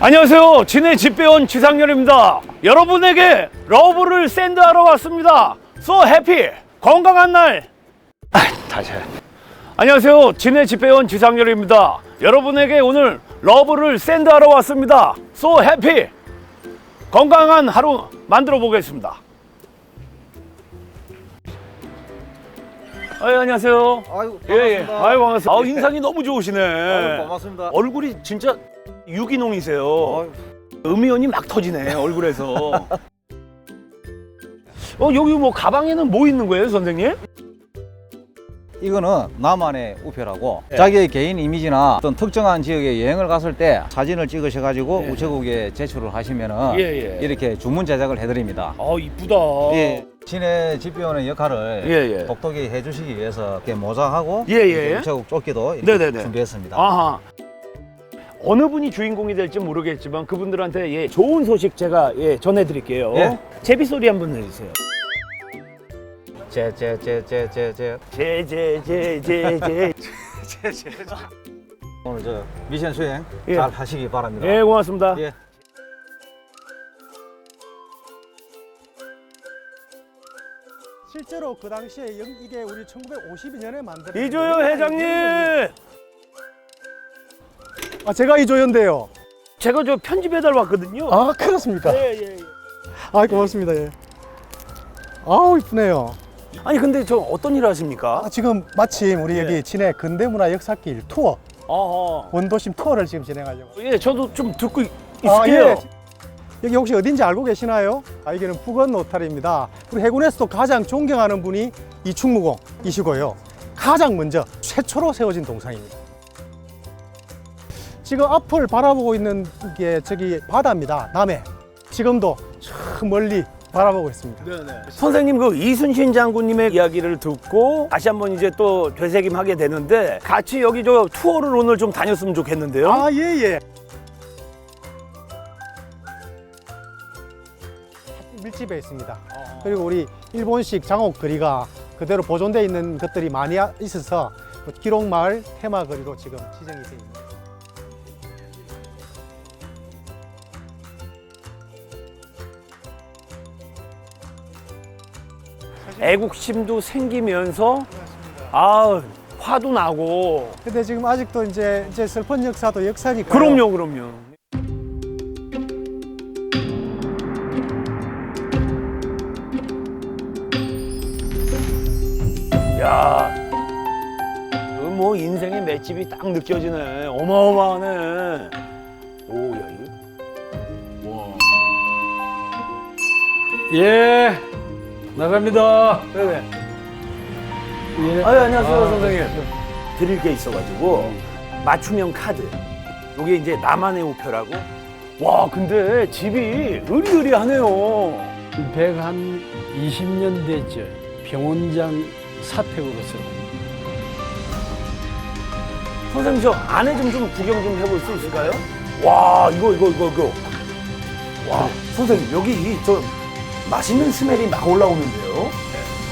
안녕하세요. 진해 집배원 지상렬입니다. 여러분에게 러브를 샌드하러 왔습니다. So happy. 건강한 날. 아, 다시. 해. 안녕하세요. 진해 집배원 지상렬입니다. 여러분에게 오늘 러브를 샌드하러 왔습니다. So happy. 건강한 하루 만들어 보겠습니다. 아, 예, 안녕하세요. 아이고 예, 예. 반갑습니다. 아유, 반갑습니다. 아, 인상이 너무 좋으시네. 아이고, 반갑습니다. 얼굴이 진짜 유기농이세요. 음이온이 막 터지네 얼굴에서. 어 여기 뭐 가방에는 뭐 있는 거예요, 선생님? 이거는 나만의 우표라고 예. 자기의 개인 이미지나 어떤 특정한 지역에 여행을 갔을 때 사진을 찍으셔가지고 예. 우체국에 제출을 하시면은 예, 예. 이렇게 주문 제작을 해드립니다. 아 이쁘다. 예. 진해 집배원의 역할을 예, 예. 독특히 해주시기 위해서 이렇게 모자하고 예, 예. 이렇게 우체국 조끼도 이렇게 네네네. 준비했습니다. 아하. 어느 분이 주인공이 될지 모르겠지만 그분들한테 예, 좋은 소식 제가 예, 전해드릴게요. 예. 제비 소리 한번 내주세요. 제제제제 제제 제제제 제제. 오늘 저 미션 수행 예. 잘 하시기 바랍니다. 예, 고맙습니다. 예. 실제로 그 당시에 영- 이게 우리 1952년에 만든 이조영 회장님, 아 제가 이조연데요. 제가 저 편지 배달 왔거든요. 아 그렇습니까? 예, 예, 예. 아 고맙습니다. 예. 아우 이쁘네요. 아니 근데 저 어떤 일을 하십니까? 아, 지금 마침 우리 예. 여기 진해 근대문화 역사길 투어 어허. 원도심 투어를 지금 진행하려고. 예, 저도 좀 듣고 있- 아, 있을게요. 예. 여기 혹시 어딘지 알고 계시나요? 아 이게는 북원 노탈입니다. 우리 해군에서도 가장 존경하는 분이 이충무공이시고요. 가장 먼저 최초로 세워진 동상입니다. 지금 앞을 바라보고 있는 게 저기 바다입니다. 남해. 지금도 저 멀리 바라보고 있습니다. 선생님 그 이순신 장군님의 이야기를 듣고 다시 한번 이제 또 되새김하게 되는데 같이 여기 저 투어를 오늘 좀 다녔으면 좋겠는데요. 아, 예, 예. 밀집해 있습니다. 그리고 우리 일본식 장옥 거리가 그대로 보존되어 있는 것들이 많이 아- 있어서 뭐 기록마을 테마 거리로 지금 지정이 되어 있습니다. 애국심도 생기면서 아 화도 나고 근데 지금 아직도 이제 이제 슬픈 역사도 역사니까. 그럼요 그럼요. 야, 그뭐 인생의 맷집이 딱 느껴지네. 어마어마하네. 오, 야 이거. 와. 예, 나갑니다. 네네. 예. 아유, 안녕하세요, 아, 선생님. 드릴 게 있어가지고 맞춤형 카드. 이게 이제 나만의 우표라고. 와, 근데 집이 으리으리하네요. 100한 20년 됐죠. 병원장 사택으로서. 선생님 저 안에 좀 좀 구경 좀 해볼 수 있을까요? 와, 이거 이거 이거 이거. 와, 선생님 여기 이저 맛있는 스멜이 막 올라오는데요.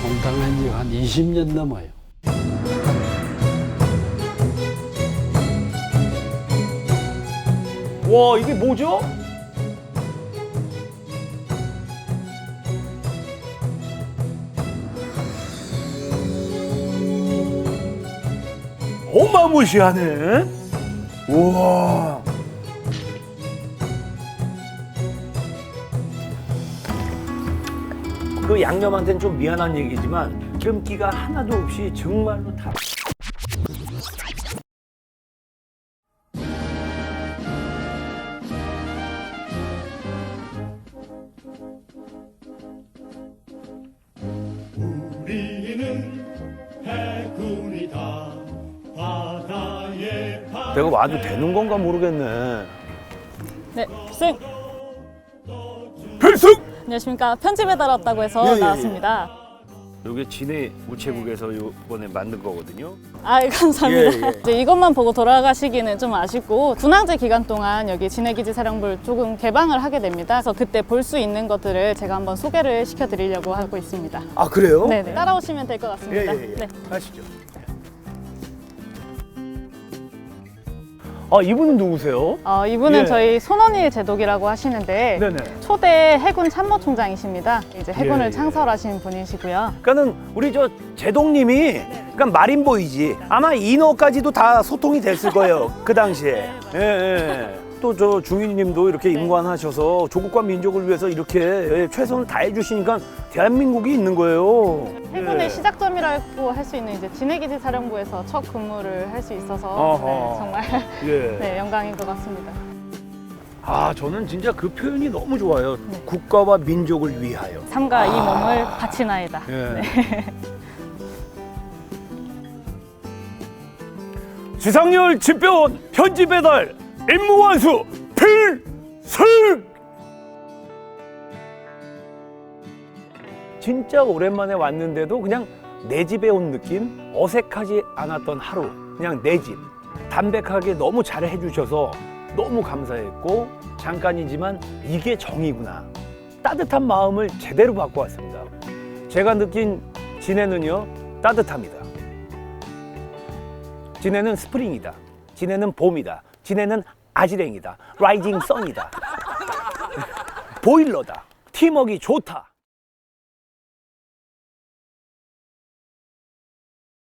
공당한 지 한 20년 넘어요. 와, 이게 뭐죠? 어마무시하네. 우와. 그 양념한테는 좀 미안한 얘기지만 기름기가 하나도 없이 정말로 다. 내가 와도 되는 건가 모르겠네. 네, 필승! 필승! 안녕하십니까. 편지 배달 왔다고 해서 예, 예, 예. 나왔습니다. 이게 진해 우체국에서 이번에 만든 거거든요. 아, 감사합니다. 예, 예. 이제 이것만 보고 돌아가시기는 좀 아쉽고 군항제 기간 동안 여기 진해기지 사령부를 조금 개방을 하게 됩니다. 그래서 그때 볼 수 있는 것들을 제가 한번 소개를 시켜드리려고 하고 있습니다. 아 그래요? 네, 따라오시면 될 것 같습니다. 예 예 예. 네. 가시죠. 아 이분은 누구세요? 어, 이분은 예. 저희 손원일 제독이라고 하시는데 네네. 초대 해군 참모총장이십니다. 이제 해군을 예, 예. 창설하신 분이시고요. 그러니까는 우리 저 제동님이 그러니까 마린보이지 아마 인어까지도 다 소통이 됐을 거예요 그 당시에 예, 예. 또 저 중위님도 이렇게 임관하셔서 조국과 민족을 위해서 이렇게 예, 최선을 다해 주시니까 대한민국이 있는 거예요 해군의 예. 시작점이라고 할 수 있는 이제 진해기지 사령부에서 첫 근무를 할 수 있어서. 네, 정말 예. 네, 영광인 것 같습니다. 아 저는 진짜 그 표현이 너무 좋아요 네. 국가와 민족을 위하여 삼가 이 몸을 바치나이다. 예. 지상열 집배원 편지 배달 임무 완수 필승! 진짜 오랜만에 왔는데도 그냥 내 집에 온 느낌? 어색하지 않았던 하루. 그냥 내 집. 담백하게 너무 잘 해주셔서 너무 감사했고, 잠깐이지만 이게 정이구나. 따뜻한 마음을 제대로 받고 왔습니다. 제가 느낀 진해는요, 따뜻합니다. 진해는 스프링이다. 진해는 봄이다. 진해는 아지랭이다. 라이징 선이다. 보일러다. 팀워크 좋다.